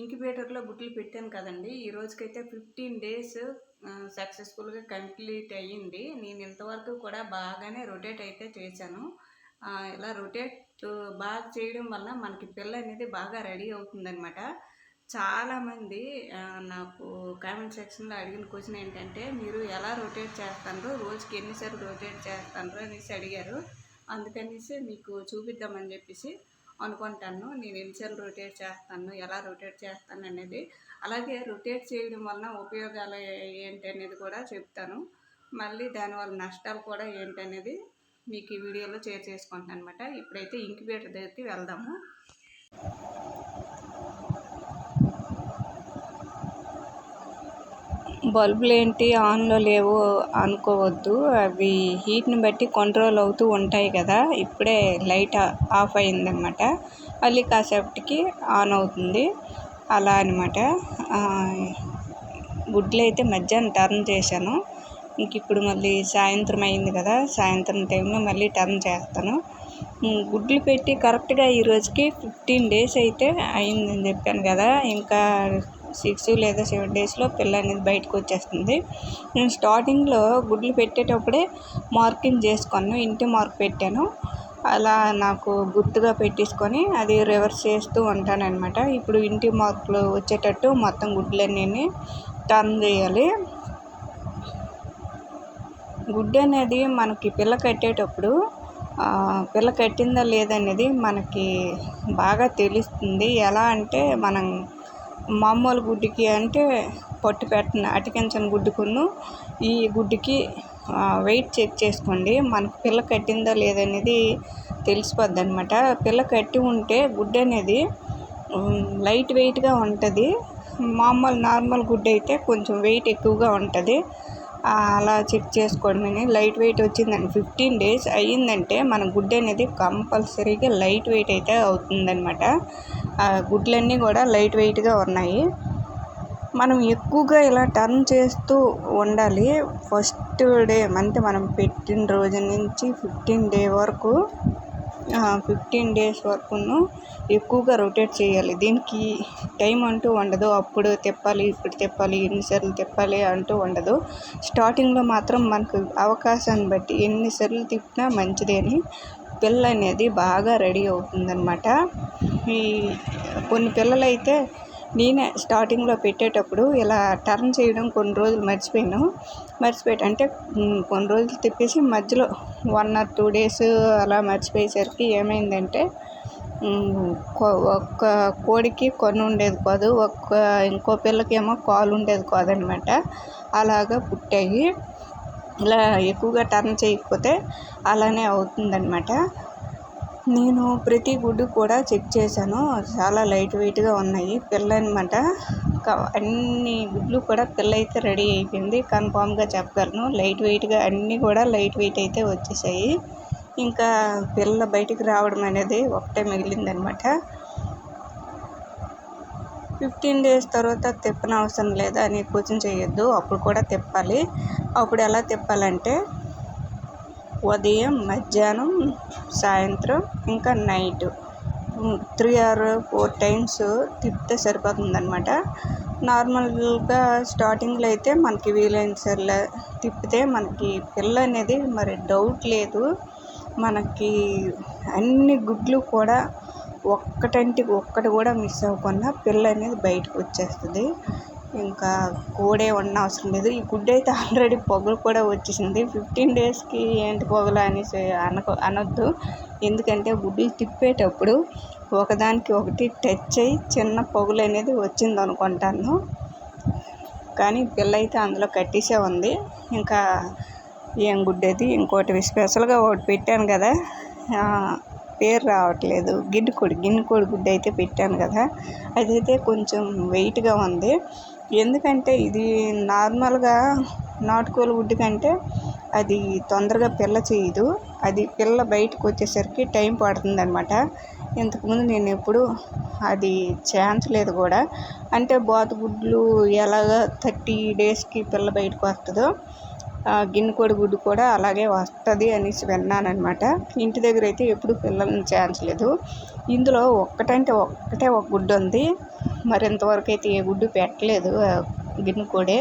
ఇంక్యుబేటర్లో గుడ్లు పెట్టాను కదండి. ఈ రోజుకైతే ఫిఫ్టీన్ డేస్ సక్సెస్ఫుల్గా కంప్లీట్ అయ్యింది. నేను ఇంతవరకు కూడా బాగానే రొటేట్ అయితే చేశాను. ఇలా రొటేట్ బాగా చేయడం వల్ల మనకి పిల్ల అనేది బాగా రెడీ అవుతుందనమాట చాలామంది నాకు కామెంట్ సెక్షన్లో అడిగిన క్వశ్చన్ ఏంటంటే మీరు ఎలా రొటేట్ చేస్తారో రోజుకి ఎన్నిసార్లు రొటేట్ చేస్తారో అనేసి అడిగారు. అందుకనేసి మీకు చూపిద్దామని చెప్పేసి అనుకుంటాను. నేను ఎన్నిసార్లు రొటేట్ చేస్తాను ఎలా రొటేట్ చేస్తాను అనేది. అలాగే రొటేట్ చేయడం వలన ఉపయోగాలు ఏంటి అనేది కూడా చెప్తాను. మళ్ళీ దానివల్ల నష్టాలు కూడా ఏంటి అనేది మీకు ఈ వీడియోలో షేర్ చేసుకుంటాను అనమాట ఇప్పుడైతే ఇంక్యుబేటర్ దగ్గరికి వెళ్దాము. బల్బులు ఏంటి ఆన్లో లేవు అనుకోవద్దు. అవి హీట్ని బట్టి కంట్రోల్ అవుతూ ఉంటాయి కదా. ఇప్పుడే లైట్ ఆఫ్ అయిందనమాట మళ్ళీ కాసేపటికి ఆన్ అవుతుంది. అలా అనమాట గుడ్లు అయితే మధ్యాహ్నం టర్న్ చేశాను. ఇంక ఇప్పుడు మళ్ళీ సాయంత్రం అయింది కదా. సాయంత్రం టైంలో మళ్ళీ టర్న్ చేస్తాను. గుడ్లు పెట్టి కరెక్ట్గా ఈరోజుకి ఫిఫ్టీన్ డేస్ అయితే అయిందని చెప్పాను కదా. ఇంకా సిక్స్ లేదా సెవెన్ డేస్లో పిల్ల అనేది బయటకు వచ్చేస్తుంది. నేను స్టార్టింగ్లో గుడ్లు పెట్టేటప్పుడే మార్కింగ్ చేసుకున్నాను ఇంటి మార్క్ పెట్టాను. అలా నాకు గుర్తుగా పెట్టేసుకొని అది రివర్స్ చేస్తూ ఉంటానన్నమాట. ఇప్పుడు ఇంటి మార్కులు వచ్చేటట్టు మొత్తం గుడ్లన్నీ టర్న్ చేయాలి. గుడ్డు అనేది మనకి పిల్ల కట్టేటప్పుడు పిల్ల కట్టిందా లేదనేది మనకి బాగా తెలుస్తుంది. ఎలా అంటే మనం మామూలు గుడ్డుకి అంటే పొట్టు పెట్టిన అటికించిన గుడ్డుకును. ఈ గుడ్డుకి వెయిట్ చెక్ చేసుకోండి. మనకు పిల్ల కట్టిందా లేదనేది తెలిసిపోద్ది అనమాట పిల్ల కట్టి ఉంటే గుడ్డు అనేది లైట్ వెయిట్గా ఉంటుంది. మామూలు నార్మల్ గుడ్డు అయితే కొంచెం వెయిట్ ఎక్కువగా ఉంటుంది. అలా చెక్ చేసుకోవడమని. లైట్ వెయిట్ వచ్చిందండి. ఫిఫ్టీన్ డేస్ అయ్యిందంటే మన గుడ్ అనేది కంపల్సరీగా లైట్ వెయిట్ అయితే అవుతుందన్నమాట. ఆ గుడ్లన్నీ కూడా లైట్ వెయిట్గా ఉన్నాయి. మనం ఎక్కువగా ఇలా టర్న్ చేస్తూ ఉండాలి. ఫస్ట్ డే అంటే మనం పెట్టిన రోజు నుంచి ఫిఫ్టీన్ డే వరకు ఫిఫ్టీన్ డేస్ వరకును ఎక్కువగా రొటేట్ చేయాలి. దీనికి టైం అంటూ ఉండదు. అప్పుడు తెప్పాలి ఇప్పుడు తెప్పాలి ఎన్నిసార్లు తిప్పాలి అంటూ ఉండదు. స్టార్టింగ్లో మాత్రం మనకు అవకాశాన్ని బట్టి ఎన్నిసార్లు తిప్పినా మంచిది అని పిల్ల అనేది బాగా రెడీ అవుతుందన్నమాట. ఈ కొన్ని పిల్లలు అయితే నేనే స్టార్టింగ్లో పెట్టేటప్పుడు ఇలా టర్న్ చేయడం కొన్ని రోజులు మర్చిపోయాను. మర్చిపోయాను అంటే కొన్ని రోజులు తిప్పేసి మధ్యలో వన్ ఆర్ టూ డేస్ అలా మర్చిపోయేసరికి ఏమైందంటే కొ- ఒక్క కోడికి కొన్ని ఉండేది కాదు ఒక్క ఇంకో పిల్లకేమో కాలు ఉండేది కాదనమాట. అలాగా పుట్టాయి. ఇలా ఎక్కువగా టర్న్ చేయకపోతే అలానే అవుతుందన్నమాట నేను ప్రతి గుడ్డు కూడా చెక్ చేశాను. చాలా లైట్ వెయిట్గా ఉన్నాయి. పిల్ల అనమాట అన్ని గుడ్లు కూడా పిల్ల అయితే రెడీ అయిపోయింది. కన్ఫామ్గా చెప్పగలను. లైట్ వెయిట్గా అన్నీ కూడా లైట్ వెయిట్ అయితే వచ్చేసాయి. ఇంకా పిల్ల బయటికి రావడం అనేది ఒకటే మిగిలిందనమాట. ఫిఫ్టీన్ డేస్ తర్వాత తిప్పనవసరం లేదా అని కోచింగ్ చేయొద్దు. అప్పుడు కూడా తిప్పాలి. అప్పుడు ఎలా తిప్పాలంటే ఉదయం మధ్యాహ్నం సాయంత్రం ఇంకా night. Three or four times తిప్పితే సరిపోతుందన్నమాట. నార్మల్గా స్టార్టింగ్లో అయితే మనకి వీలైన సర్లే తిప్పితే మనకి పిల్ల అనేది మరి డౌట్ లేదు. మనకి అన్ని గుడ్లు కూడా ఒక్కటంటి ఒక్కటి కూడా మిస్ అవ్వకుండా పిల్ల అనేది బయటకు వచ్చేస్తుంది. ఇంకా కోడే ఉన్న అవసరం లేదు. ఈ గుడ్డు అయితే ఆల్రెడీ పొగలు కూడా వచ్చేసింది. ఫిఫ్టీన్ డేస్కి ఏంటి పొగలు అనేసి అనకు అనొద్దు. ఎందుకంటే గుడ్లు తిప్పేటప్పుడు ఒకదానికి ఒకటి టచ్ అయ్యి చిన్న పొగలు అనేది వచ్చింది అనుకుంటాను. కానీ పిల్ల అయితే అందులో కట్టేసే ఉంది. ఇంకా ఏం గుడ్డేది ఇంకోటి స్పెషల్గా ఒకటి పెట్టాను కదా. పేరు రావట్లేదు. గిన్నె కోడి గిన్నె కోడి అయితే పెట్టాను కదా. అదైతే కొంచెం వెయిట్గా ఉంది. ఎందుకంటే ఇది నార్మల్గా నాటుకోలు గుడ్డు కంటే అది తొందరగా పిల్ల చేయదు. అది పిల్ల బయటకు వచ్చేసరికి టైం పడుతుంది అనమాట ఇంతకుముందు నేను ఎప్పుడు అది ఛాన్స్ లేదు కూడా. అంటే బాతు గుడ్లు ఎలాగ థర్టీ డేస్కి పిల్ల బయటకు వస్తుందో గిన్నె కోడి గుడ్డు కూడా అలాగే వస్తుంది అనేసి విన్నాను అనమాట ఇంటి దగ్గర అయితే ఎప్పుడు పిల్లల్ని చేర్చలేదు. ఇందులో ఒక్కటంటే ఒక్కటే ఒక గుడ్డు ఉంది. మరి ఇంతవరకు అయితే ఏ గుడ్డు పెట్టలేదు గిన్నె కోడి